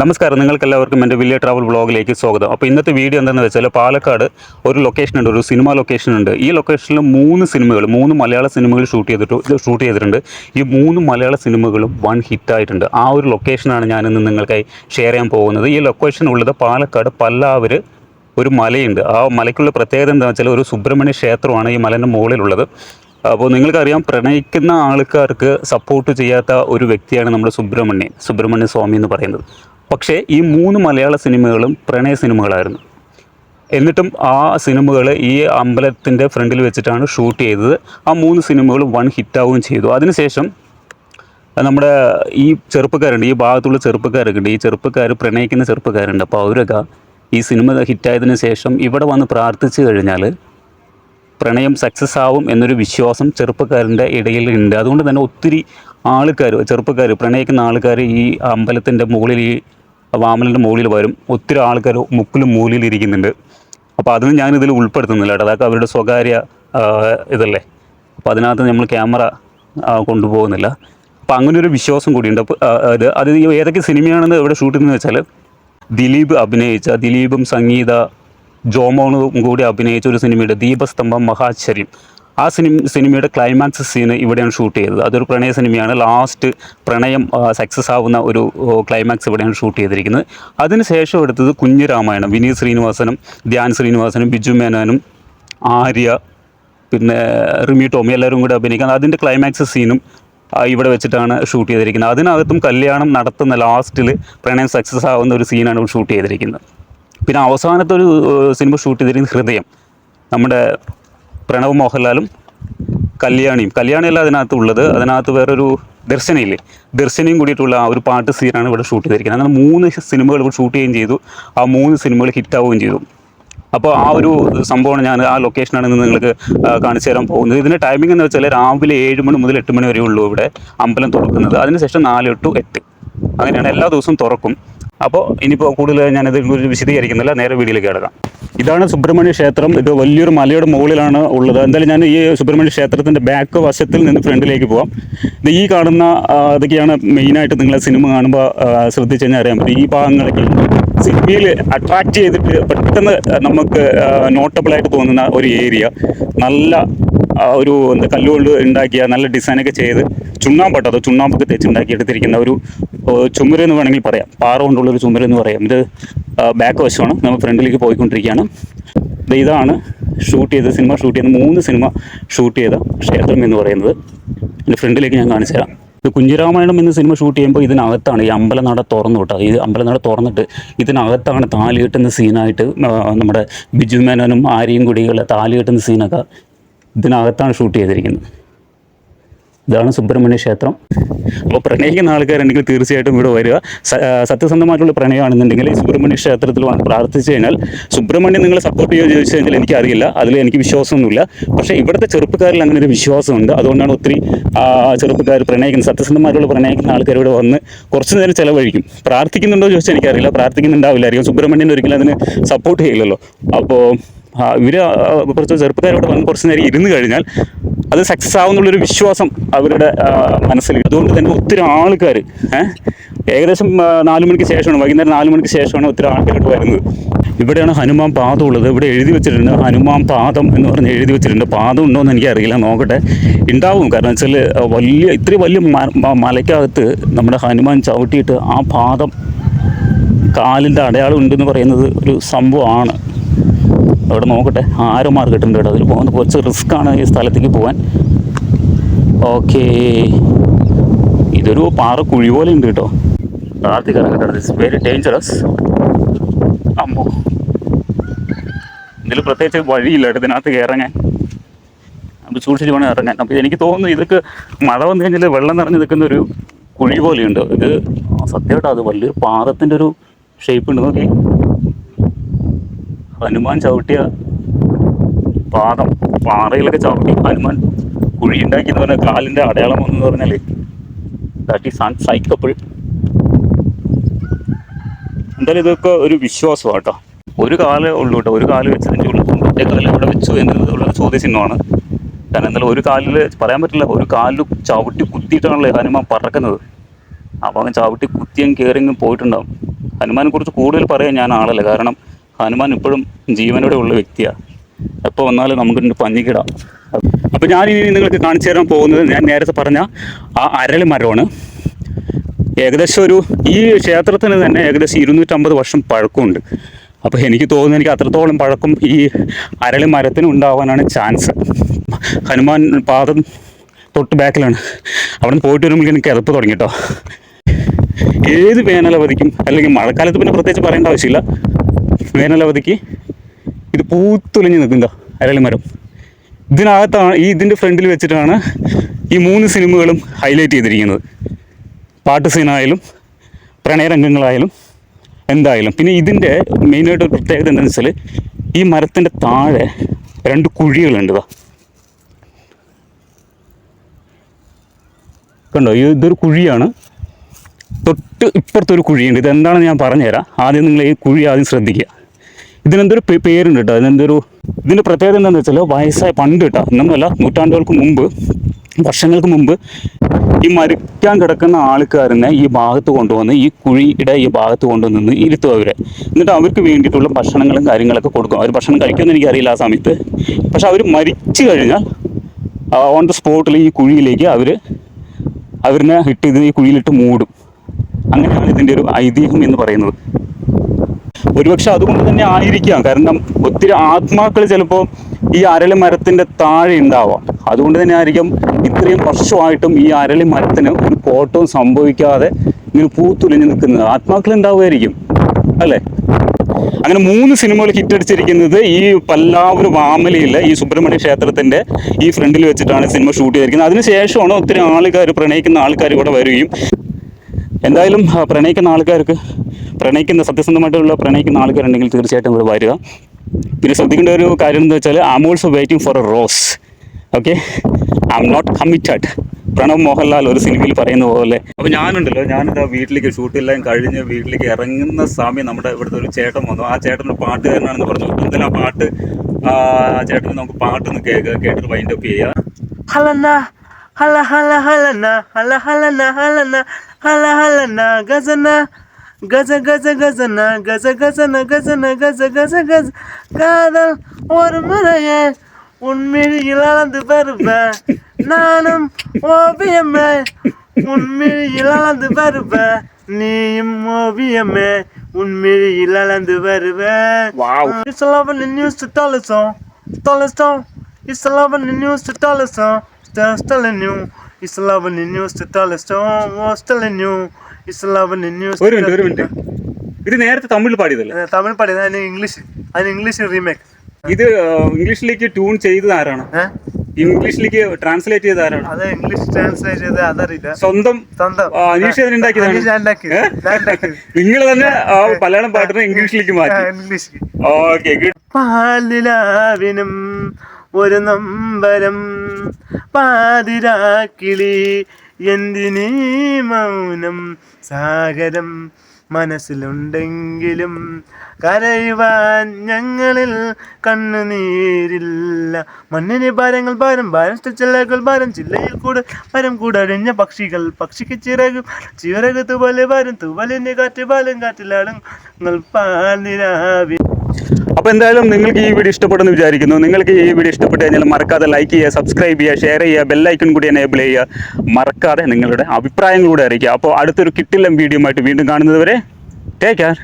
നമസ്കാരം നിങ്ങൾക്കെല്ലാവർക്കും എന്റെ വില്ലേ ട്രാവൽ വ്ളോഗിലേക്ക് സ്വാഗതം. അപ്പോൾ ഇന്നത്തെ വീഡിയോ എന്താണെന്ന് വെച്ചാൽ പാലക്കാട് ഒരു ലൊക്കേഷൻ ഉണ്ട് ഒരു സിനിമ ലൊക്കേഷൻ ഉണ്ട്. ഈ ലൊക്കേഷനിൽ മൂന്ന് സിനിമകൾ മൂന്ന് മലയാള സിനിമകൾ ഷൂട്ട് ചെയ്തിട്ട് ഷൂട്ട് ചെയ്തിട്ടുണ്ട്. ഈ മൂന്ന് മലയാള സിനിമകളും വൺ ഹിറ്റ് ആയിട്ടുണ്ട്. ആ ഒരു ലൊക്കേഷനാണ് ഞാനിന്ന് നിങ്ങൾക്കായി ഷെയർ ചെയ്യാൻ പോകുന്നത്. ഈ ലൊക്കേഷൻ ഉള്ളത് പാലക്കാട് പല്ലാവര് ഒരു മലയുണ്ട്. ആ മലയ്ക്കുള്ള പ്രത്യേകത എന്താണെന്ന് വെച്ചാൽ ഒരു സുബ്രഹ്മണ്യ ക്ഷേത്രമാണ് ഈ മലന്റെ മുകളിലുള്ളത്. അപ്പോൾ നിങ്ങൾക്കറിയാം പ്രണയിക്കുന്ന ആൾക്കാർക്ക് സപ്പോർട്ട് ചെയ്യാത്ത ഒരു വ്യക്തിയാണ് നമ്മുടെ സുബ്രഹ്മണ്യൻ സുബ്രഹ്മണ്യ സ്വാമി എന്ന് പറയുന്നത്. പക്ഷേ ഈ മൂന്ന് മലയാള സിനിമകളും പ്രണയ സിനിമകളായിരുന്നു. എന്നിട്ടും ആ സിനിമകൾ ഈ അമ്പലത്തിന്റെ ഫ്രണ്ടിൽ വെച്ചിട്ടാണ് ഷൂട്ട് ചെയ്തത്. ആ മൂന്ന് സിനിമകളും വൺ ഹിറ്റാവുകയും ചെയ്തു. അതിനുശേഷം നമ്മുടെ ഈ ചെറുപ്പക്കാരുണ്ട് ഈ ഭാഗത്തുള്ള ചെറുപ്പക്കാരൊക്കെ ഈ ചെറുപ്പക്കാർ പ്രണയിക്കുന്ന ചെറുപ്പക്കാരുണ്ട്. അപ്പോൾ അവരൊക്കെ ഈ സിനിമ ഹിറ്റായതിനു ശേഷം ഇവിടെ വന്ന് പ്രാർത്ഥിച്ചു കഴിഞ്ഞാൽ പ്രണയം സക്സസ് ആവും എന്നൊരു വിശ്വാസം ചെറുപ്പക്കാരന്റെ ഇടയിൽ ഉണ്ട്. അതുകൊണ്ട് തന്നെ ഒത്തിരി ആൾക്കാർ ചെറുപ്പക്കാർ പ്രണയിക്കുന്ന ആൾക്കാർ ഈ അമ്പലത്തിന്റെ മുകളിൽ ഈ വാമലിന്റെ മുകളിൽ വരും. ഒത്തിരി ആൾക്കാർ മുക്കിലും മൂലയിൽ ഇരിക്കുന്നുണ്ട്. അപ്പോൾ അതൊന്നും ഞാനിതിൽ ഉൾപ്പെടുത്തുന്നില്ല കേട്ടോ. അതൊക്കെ അവരുടെ സ്വകാര്യ ഇതല്ലേ. അപ്പോൾ അതിനകത്ത് നമ്മൾ ക്യാമറ കൊണ്ടുപോകുന്നില്ല. അപ്പോൾ അങ്ങനെ ഒരു വിശ്വാസം കൂടിയുണ്ട് അത് അത് ഏതൊക്കെ സിനിമയാണെന്ന് ഇവിടെ ഷൂട്ട് ചെയ്യുന്നത് വെച്ചാൽ ദിലീപ് അഭിനയിച്ച ദിലീപും സംഗീത ജോമോണും കൂടി അഭിനയിച്ച ഒരു സിനിമയുടെ ദീപസ്തംഭം മഹാശ്ചര്യം ആ സിനിമ സിനിമയുടെ ക്ലൈമാക്സ് സീന് ഇവിടെയാണ് ഷൂട്ട് ചെയ്തത്. അതൊരു പ്രണയ സിനിമയാണ്. ലാസ്റ്റ് പ്രണയം സക്സസ് ആവുന്ന ഒരു ക്ലൈമാക്സ് ഇവിടെയാണ് ഷൂട്ട് ചെയ്തിരിക്കുന്നത്. അതിനുശേഷം എടുത്തത് കുഞ്ഞു രാമായണം. വിനീത് ശ്രീനിവാസനും ധ്യാൻ ശ്രീനിവാസനും ബിജു മേനോനും ആര്യ പിന്നെ റിമി ടോമി എല്ലാവരും കൂടി അഭിനയിക്കുന്നത്. അതിന്റെ ക്ലൈമാക്സ് സീനും ഇവിടെ വെച്ചിട്ടാണ് ഷൂട്ട് ചെയ്തിരിക്കുന്നത്. അതിനകത്തും കല്യാണം നടത്തുന്ന ലാസ്റ്റിൽ പ്രണയം സക്സസ് ആവുന്ന ഒരു സീനാണ് ഷൂട്ട് ചെയ്തിരിക്കുന്നത്. പിന്നെ അവസാനത്തെ ഒരു സിനിമ ഷൂട്ട് ചെയ്തിരിക്കുന്നത് ഹൃദയം. നമ്മുടെ പ്രണവ് മോഹൻലാലും കല്യാണിയും. കല്യാണിയല്ല അതിനകത്ത് ഉള്ളത് അതിനകത്ത് വേറൊരു ദർശനയില്ലേ? ദർശനയും കൂടിയിട്ടുള്ള ആ ഒരു പാട്ട് സീനാണ് ഇവിടെ ഷൂട്ട് ചെയ്തിരിക്കുന്നത്. അങ്ങനെ മൂന്ന് സിനിമകൾ ഇവിടെ ഷൂട്ട് ചെയ്യുകയും ചെയ്തു. ആ മൂന്ന് സിനിമകൾ ഹിറ്റാവുകയും ചെയ്തു. അപ്പോൾ ആ ഒരു സംഭവമാണ് ഞാൻ ആ ലൊക്കേഷനാണ് ഇന്ന് നിങ്ങൾക്ക് കാണിച്ചു തരാൻ പോകുന്നത്. ഇതിന്റെ ടൈമിംഗ് എന്ന് വെച്ചാൽ രാവിലെ ഏഴ് മണി മുതൽ എട്ട് മണി വരെ ഉള്ളൂ ഇവിടെ അമ്പലം തുറക്കുന്നത്. അതിനുശേഷം നാല് ടു എട്ട്. അങ്ങനെയാണ് എല്ലാ ദിവസവും തുറക്കും. അപ്പോൾ ഇനിയിപ്പോൾ കൂടുതൽ ഞാനിത് വിശദീകരിക്കുന്നില്ല. നേരെ വീഡിയോയിലേക്ക് കിടക്കാം. ഇതാണ് സുബ്രഹ്മണ്യ ക്ഷേത്രം. ഇത് വലിയൊരു മലയുടെ മുകളിലാണ് ഉള്ളത്. എന്തായാലും ഞാൻ ഈ സുബ്രഹ്മണ്യ ക്ഷേത്രത്തിന്റെ ബാക്ക് വശത്തിൽ നിന്ന് ഫ്രണ്ടിലേക്ക് പോവാം. ഇത് ഈ കാണുന്ന ഇതൊക്കെയാണ് മെയിനായിട്ട് നിങ്ങളെ സിനിമ കാണുമ്പോൾ ശ്രദ്ധിച്ചു കഴിഞ്ഞാൽ അറിയാൻ പറ്റും. ഈ ഭാഗങ്ങളൊക്കെ സിനിമയിൽ അട്രാക്റ്റ് ചെയ്തിട്ട് പെട്ടെന്ന് നമുക്ക് നോട്ടബിളായിട്ട് തോന്നുന്ന ഒരു ഏരിയ നല്ല ഒരു എന്താ കല്ലുകൊണ്ട് ഉണ്ടാക്കിയ നല്ല ഡിസൈനൊക്കെ ചെയ്ത് ചുണ്ണാമ്പട്ടോ അത് ചുണ്ണാമ്പൊക്കെ തേച്ച് ഉണ്ടാക്കി എടുത്തിരിക്കുന്ന ഒരു ചുമരെന്ന് വേണമെങ്കിൽ പറയാം. പാറ കൊണ്ടുള്ള ഒരു ചുമരെന്ന് പറയാം. ഇത് ബാക്ക് വശമാണ്. നമ്മൾ ഫ്രണ്ടിലേക്ക് പോയിക്കൊണ്ടിരിക്കുകയാണ്. ഇതാണ് ഷൂട്ട് ചെയ്ത സിനിമ ഷൂട്ട് ചെയ്ത മൂന്ന് സിനിമ ഷൂട്ട് ചെയ്ത ക്ഷേത്രം എന്ന് പറയുന്നത്. എന്റെ ഫ്രണ്ടിലേക്ക് ഞാൻ കാണിച്ചു തരാം. ഇത് കുഞ്ഞിരാമായണം എന്ന സിനിമ ഷൂട്ട് ചെയ്യുമ്പോൾ ഇതിനകത്താണ് ഈ അമ്പലനട തുറന്നു കേട്ടോ. ഈ അമ്പലനട തുറന്നിട്ട് ഇതിനകത്താണ് താലി കെട്ടുന്ന സീനായിട്ട് നമ്മുടെ ബിജു മേനോനും ആര്യയും കുടികളെ താലി കെട്ടുന്ന സീനൊക്കെ ഇതിനകത്താണ് ഷൂട്ട് ചെയ്തിരിക്കുന്നത്. ഇതാണ് സുബ്രഹ്മണ്യ ക്ഷേത്രം. അപ്പോൾ പ്രണയിക്കുന്ന ആൾക്കാരുണ്ടെങ്കിൽ തീർച്ചയായിട്ടും ഇവിടെ വരിക. സത്യസന്ധമായിട്ടുള്ള പ്രണയമാണെന്നുണ്ടെങ്കിൽ ഈ സുബ്രഹ്മണ്യ ക്ഷേത്രത്തിൽ വന്ന് പ്രാർത്ഥിച്ചു കഴിഞ്ഞാൽ സുബ്രഹ്മണ്യം നിങ്ങളെ സപ്പോർട്ട് ചെയ്യുമോ ചോദിച്ചു കഴിഞ്ഞാൽ എനിക്കറിയില്ല. അതിൽ എനിക്ക് വിശ്വാസമൊന്നുമില്ല. പക്ഷേ ഇവിടുത്തെ ചെറുപ്പക്കാരിൽ അങ്ങനെ ഒരു വിശ്വാസമുണ്ട്. അതുകൊണ്ടാണ് ഒത്തിരി ചെറുപ്പക്കാർ പ്രണയിക്കുന്ന സത്യസന്ധമായിട്ടുള്ള പ്രണയിക്കുന്ന ആൾക്കാർ ഇവിടെ വന്ന് കുറച്ച് നേരം ചിലവഴിക്കും. പ്രാർത്ഥിക്കുന്നുണ്ടോ ചോദിച്ചാൽ എനിക്കറിയില്ല. പ്രാർത്ഥിക്കുന്നുണ്ടാവില്ലായിരിക്കും. സുബ്രഹ്മണ്യൻ ഒരിക്കലും അതിന് സപ്പോർട്ട് ചെയ്യില്ലല്ലോ. അപ്പോൾ ഇവർ കുറച്ച് ചെറുപ്പക്കാരോട് വന്ന് കുറച്ച് നേരം ഇരുന്ന് കഴിഞ്ഞാൽ അത് സക്സസ് ആവുന്നുള്ളൊരു വിശ്വാസം അവരുടെ മനസ്സിലുണ്ട് അതുകൊണ്ട് തന്നെ ഒത്തിരി ആൾക്കാർ ഏകദേശം നാല് മണിക്ക് ശേഷമാണ് വൈകുന്നേരം നാല് മണിക്ക് ശേഷമാണ് ഒത്തിരി ആൾക്കാരോട് വരുന്നത്. ഇവിടെയാണ് ഹനുമാൻ പാദം ഉള്ളത്. ഇവിടെ എഴുതി വെച്ചിട്ടുണ്ട് ഹനുമാൻ പാദം എന്ന് പറഞ്ഞ് എഴുതി വെച്ചിട്ടുണ്ട്. പാദം ഉണ്ടോ എന്ന് എനിക്കറിയില്ല. നോക്കട്ടെ. ഉണ്ടാവും കാരണം വെച്ചാൽ വലിയ ഇത്രയും വലിയ മലയ്ക്കകത്ത് നമ്മുടെ ഹനുമാൻ ചവിട്ടിയിട്ട് ആ പാദം കാലിന്റെ അടയാളം ഉണ്ടെന്ന് പറയുന്നത് ഒരു സംഭവമാണ്. അവിടെ നോക്കട്ടെ. ആരോ മാർക്കറ്റുണ്ട് കേട്ടോ. അതിൽ പോകുന്നത് കുറച്ച് ആണ് ഈ സ്ഥലത്തേക്ക് പോകാൻ ഓക്കേ ഇതൊരു പാറ കുഴി പോലെ ഉണ്ട് കേട്ടോ. പ്രാർത്ഥിക്കണം കേട്ടോ. ഇറ്റ്സ് വെരി ഡേഞ്ചറസ് അമ്മോ. ഇതിൽ പ്രത്യേകിച്ച് വഴിയില്ല കേട്ടോ ഇതിനകത്ത് ഇറങ്ങാൻ അപ്പോൾ സൂക്ഷിച്ച് വേണം ഇറങ്ങാൻ. അപ്പോൾ എനിക്ക് തോന്നുന്നു ഇതൊക്കെ മഴ വന്നു കഴിഞ്ഞാൽ വെള്ളം നിറഞ്ഞ് നിൽക്കുന്ന ഒരു കുഴി പോലെയുണ്ട്. ഇത് സത്യമായിട്ടോ? അത് വലിയൊരു പാദത്തിന്റെ ഒരു ഷേപ്പ് ഉണ്ട്. നോക്കി ഹനുമാൻ ചവിട്ടിയ പാദം പാറയിലൊക്കെ ചവിട്ടി ഹനുമാൻ കുഴി ഉണ്ടാക്കി എന്ന് പറഞ്ഞാൽ കാലിന്റെ അടയാളം എന്ന് പറഞ്ഞാൽ ദാറ്റ് ഈസ് അൺസൈക്കപ്പിൾ എന്തായാലും ഇതൊക്കെ ഒരു വിശ്വാസം കേട്ടോ. ഒരു കാലേ ഉള്ളൂ കേട്ടോ. ഒരു കാൽ വെച്ചതിന്റെ ഉള്ളൂ മറ്റേ കാലം എവിടെ വെച്ചു ചോദ്യ ചോദ്യചിഹ്നമാണ് കാരണം എന്തായാലും ഒരു കാലിൽ പറയാൻ പറ്റില്ല. ഒരു കാലിൽ ചവിട്ടി കുത്തിയിട്ടാണല്ലോ ഹനുമാൻ പറക്കുന്നത്. അപ്പോൾ അങ്ങ് ചവിട്ടി കുത്തിയും കയറിങ്ങും പോയിട്ടുണ്ടാവും. ഹനുമാനെ കുറിച്ച് കൂടുതൽ പറയാൻ ഞാൻ ആളല്ല. കാരണം ഹനുമാൻ ഇപ്പോഴും ജീവനോടെ ഉള്ള വ്യക്തിയാണ് എപ്പോൾ വന്നാലും നമുക്ക് പഞ്ഞിക്കിടാം. അപ്പോൾ ഞാൻ ഇനി നിങ്ങൾക്ക് കാണിച്ചു തരാൻ പോകുന്നത് ഞാൻ നേരത്തെ പറഞ്ഞ ആ അരളി മരമാണ് ഏകദേശം ഒരു ഈ ക്ഷേത്രത്തിന് തന്നെ ഏകദേശം ഇരുന്നൂറ്റമ്പത് വർഷം പഴക്കമുണ്ട്. അപ്പോൾ എനിക്ക് തോന്നുന്നു എനിക്ക് അത്രത്തോളം പഴക്കം ഈ അരളി മരത്തിന് ഉണ്ടാവാനാണ് ചാൻസ്. ഹനുമാൻ പാദം തൊട്ട് ബാക്കിലാണ്. അവിടെ പോയിട്ട് വരുമ്പോൾ എനിക്ക് കിതപ്പ് തുടങ്ങി കേട്ടോ ഏത് വേനലവധിക്കും അല്ലെങ്കിൽ മഴക്കാലത്ത് പിന്നെ പ്രത്യേകിച്ച് പറയേണ്ട ആവശ്യമില്ല. വേനലവധിക്ക് ഇത് പൂത്തുലഞ്ഞ് നിൽക്കുക അരളി മരം. ഇതിനകത്താണ് ഈ ഇതിന്റെ ഫ്രണ്ടിൽ വെച്ചിട്ടാണ് ഈ മൂന്ന് സിനിമകളും ഹൈലൈറ്റ് ചെയ്തിരിക്കുന്നത്. പാട്ട് സീനായാലും പ്രണയരംഗങ്ങളായാലും എന്തായാലും. പിന്നെ ഇതിന്റെ മെയിനായിട്ട് ഒരു പ്രത്യേകത എന്താണെന്ന് വെച്ചാൽ ഈ മരത്തിന്റെ താഴെ രണ്ട് കുഴികളുണ്ട് ഇതാ. കണ്ടോ? ഇതൊരു കുഴിയാണ്. തൊട്ട് ഇപ്പുറത്തൊരു കുഴിയുണ്ട്. ഇതെന്താണെന്ന് ഞാൻ പറഞ്ഞുതരാം. ആദ്യം നിങ്ങൾ ഈ കുഴി ആദ്യം ശ്രദ്ധിക്കുക. ഇതിനെന്തൊരു പേരുണ്ട് കേട്ടോ അതിനെന്തൊരു ഇതിന്റെ പ്രത്യേകത എന്താണെന്ന് വെച്ചാൽ വയസ്സായ പണ്ട് കേട്ടോ ഇന്നൊന്നുമല്ല നൂറ്റാണ്ടുകൾക്ക് മുമ്പ് വർഷങ്ങൾക്ക് മുമ്പ് ഈ മരിക്കാൻ കിടക്കുന്ന ആൾക്കാരനെ ഈ ഭാഗത്ത് കൊണ്ടുവന്ന് ഈ കുഴിയുടെ ഈ ഭാഗത്ത് കൊണ്ടുവന്ന് ഇരുത്തും അവരെ. എന്നിട്ട് അവർക്ക് വേണ്ടിയിട്ടുള്ള ഭക്ഷണങ്ങളും കാര്യങ്ങളൊക്കെ കൊടുക്കും. അവർ ഭക്ഷണം കഴിക്കുമെന്ന് എനിക്കറിയില്ല ആ സമയത്ത്. പക്ഷെ അവർ മരിച്ചു കഴിഞ്ഞാൽ ഓൺ ദ സ്പോട്ടിൽ ഈ കുഴിയിലേക്ക് അവർ അവരിനെ ഇട്ട് ഇത് ഈ കുഴിയിലിട്ട് മൂടും. അങ്ങനെയാണ് ഇതിന്റെ ഒരു ഐതിഹ്യം എന്ന് പറയുന്നത്. ഒരുപക്ഷെ അതുകൊണ്ട് തന്നെ ആയിരിക്കാം. കാരണം ഒത്തിരി ആത്മാക്കൾ ചിലപ്പോൾ ഈ അരളി മരത്തിന്റെ താഴെ ഉണ്ടാവാം. അതുകൊണ്ട് തന്നെ ആയിരിക്കും ഇത്രയും വർഷമായിട്ടും ഈ അരളി മരത്തിന് ഒരു കോട്ടവും സംഭവിക്കാതെ ഇങ്ങനെ പൂത്തുലഞ്ഞു നിൽക്കുന്നത്. ആത്മാക്കൾ ഉണ്ടാവുമായിരിക്കും അല്ലേ? അങ്ങനെ മൂന്ന് സിനിമകൾ ഹിറ്റടിച്ചിരിക്കുന്നത് ഈ പല്ലാവൂർ വാമലയിലെ ഈ സുബ്രഹ്മണ്യ ക്ഷേത്രത്തിന്റെ ഈ ഫ്രണ്ടിൽ വെച്ചിട്ടാണ് സിനിമ ഷൂട്ട് ചെയ്തിരിക്കുന്നത്. അതിനുശേഷമാണ് ഒത്തിരി ആൾക്കാർ പ്രണയിക്കുന്ന ആൾക്കാർ ഇവിടെ വരികയും. എന്തായാലും പ്രണയിക്കുന്ന ആൾക്കാർക്ക് പ്രണയിക്കുന്ന സത്യസന്ധമായിട്ടുള്ള പ്രണയിക്കുന്ന ആൾക്കാരുണ്ടെങ്കിൽ തീർച്ചയായിട്ടും ഇവിടെ വരിക. പിന്നെ ശ്രദ്ധിക്കേണ്ട ഒരു കാര്യം എന്ന് വെച്ചാൽ I'm also waiting for a rose okay I'm not committed Pranav Mohanlal ഒരു സിനിമയിൽ പറയുന്ന പോലെ. അപ്പോൾ ഞാനുണ്ടല്ലോ ഞാനിതാ വീട്ടിലേക്ക് ഷൂട്ടെല്ലാം കഴിഞ്ഞ് വീട്ടിലേക്ക് ഇറങ്ങുന്ന സമയം നമ്മുടെ ഇവിടുത്തെ ഒരു ചേട്ടൻ വന്നു. ആ ചേട്ടന്റെ പാട്ട് പാട്ടുകാരനാണെന്ന് പറഞ്ഞു. എന്തായാലും ആ പാട്ട്? ആ ചേട്ടന് നമുക്ക് പാട്ടൊന്ന് കേൾക്കുക കേട്ടിട്ട് വൈൻഡ് അപ്പ് ചെയ്യാം. கஜ கஜ கஜன கஜ கஜன கஜன கஜ கஜ கஜ காதல் ஒரு முறைய உண்மையில் அளந்து பருப்பேன் நானும் ஓவியமே உண்மையில் அளந்து பருப்பேன் நீயும் ஓவியமே உண்மையில் அளந்து வருவேன். இஸ்லாமன் நியூஸ் தொலைச்சோம் தொலைச்சோம் இஸ்லாமன் நியூஸ் தொலைச்சோம் ஸ்டலன் நியூ இஸ்லாமன் நியூஸ் தொலைச்சோம் ஓ ஸ்டலன் news. ഒരു മിനിറ്റ് ഒരു മിനിറ്റ്. ഇത് നേരത്തെ തമിഴ് പാടിയതല്ലേ? തമിഴ് പാടിയത് അതിന് ഇംഗ്ലീഷ് അതിന് ഇംഗ്ലീഷ് റീമേക്ക് ഇത് ഇംഗ്ലീഷിലേക്ക് ട്യൂൺ ചെയ്തത് ആരാണ്? ഇംഗ്ലീഷിലേക്ക് ട്രാൻസ്ലേറ്റ് ചെയ്ത ആരാണ്? അത് ഇംഗ്ലീഷ് ട്രാൻസ്ലേറ്റ് ചെയ്ത് അതറിയില്ല. സ്വന്തം സ്വന്തം. അനീഷ് അതിന് ഉണ്ടാക്കിയതാണ്. നിങ്ങൾ തന്നെ പലയാളം മലയാളം പാട്ടിനെ ഇംഗ്ലീഷിലേക്ക് മാറ്റി. ഇംഗ്ലീഷിലേക്ക്. ഇംഗ്ലീഷ് ഓക്കെ പാലിലാവിനും ഒരു നമ്പരം പാതിരാക്കിളി എന്തിനീ മൗനം? സാഗരം മനസ്സിലുണ്ടെങ്കിലും കരയുവാൻ ഞങ്ങളിൽ കണ്ണുനീരില്ല. മണ്ണിന് ഭാരങ്ങൾ ഭാരം ഭാരം ചില്ലകൾ ഭാരം ചില്ലയിൽ കൂടെ ഭാരം കൂടഴിഞ്ഞ പക്ഷികൾ. പക്ഷിക്ക് ചിറകും ചിറക് തുവൽ ഭാരം തുവലിന് കാറ്റ് ബാലും കാറ്റിലാളും പാലിരാവി അപ്പൊ എന്തായാലും നിങ്ങൾക്ക് ഈ വീഡിയോ ഇഷ്ടപ്പെടുന്നു വിചാരിക്കുന്നു. നിങ്ങൾക്ക് ഈ വീഡിയോ ഇഷ്ടപ്പെട്ട് കഴിഞ്ഞാൽ മറക്കാതെ ലൈക്ക് ചെയ്യുക സബ്സ്ക്രൈബ് ചെയ്യുക ഷെയർ ചെയ്യുക ബെല്ലൈക്കൺ കൂടി എനേബിൾ ചെയ്യുക. മറക്കാതെ നിങ്ങളുടെ അഭിപ്രായങ്ങൾ കൂടി അറിയിക്കുക. അപ്പോൾ അടുത്തൊരു കിട്ടില്ലം വീഡിയോ ആയിട്ട് വീണ്ടും കാണുന്നതുവരെ ടേക്ക് കെയർ